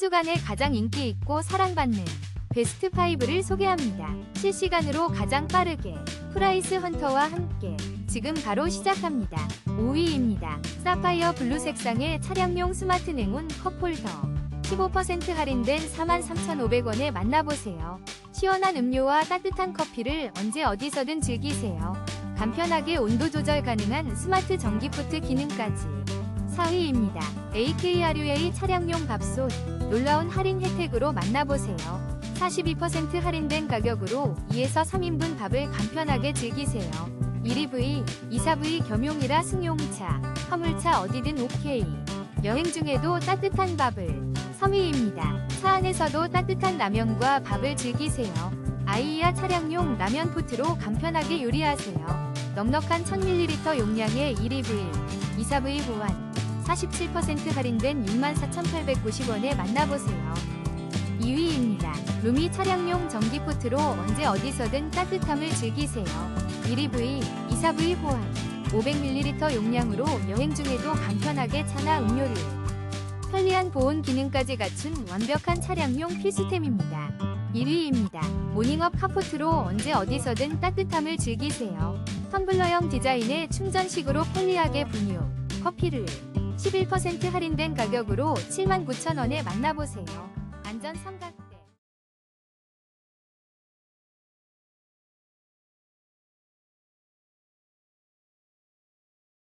주간에 가장 인기 있고 사랑받는 베스트 5를 소개합니다. 실시간으로 가장 빠르게 프라이스 헌터와 함께 지금 바로 시작합니다. 5위입니다. 사파이어 블루 색상의 차량용 스마트 냉온 컵홀더 15% 할인된 43,500원에 만나보세요. 시원한 음료와 따뜻한 커피를 언제 어디서든 즐기세요. 간편하게 온도 조절 가능한 스마트 전기포트 기능까지. 4위입니다. AKRUA 차량용 밥솥 놀라운 할인 혜택으로 만나보세요. 42% 할인된 가격으로 2에서 3인분 밥을 간편하게 즐기세요. 1위V, 2사V 겸용이라 승용차, 화물차 어디든 오케이. 여행 중에도 따뜻한 밥을. 3위입니다. 차 안에서도 따뜻한 라면과 밥을 즐기세요. 아이야 차량용 라면 포트로 간편하게 요리하세요. 넉넉한 1000ml 용량의 1위V, 2사V 보완. 47% 할인된 64,890원에 만나보세요. 2위입니다. 루미 차량용 전기포트로 언제 어디서든 따뜻함을 즐기세요. 1위V, 2사V 호환. 500ml 용량으로 여행 중에도 간편하게 차나 음료를. 편리한 보온 기능까지 갖춘 완벽한 차량용 필수템입니다. 1위입니다. 모닝업 카포트로 언제 어디서든 따뜻함을 즐기세요. 텀블러형 디자인의 충전식으로 편리하게 분유, 커피를 11% 할인된 가격으로 79,000원에 만나보세요. 안전 삼각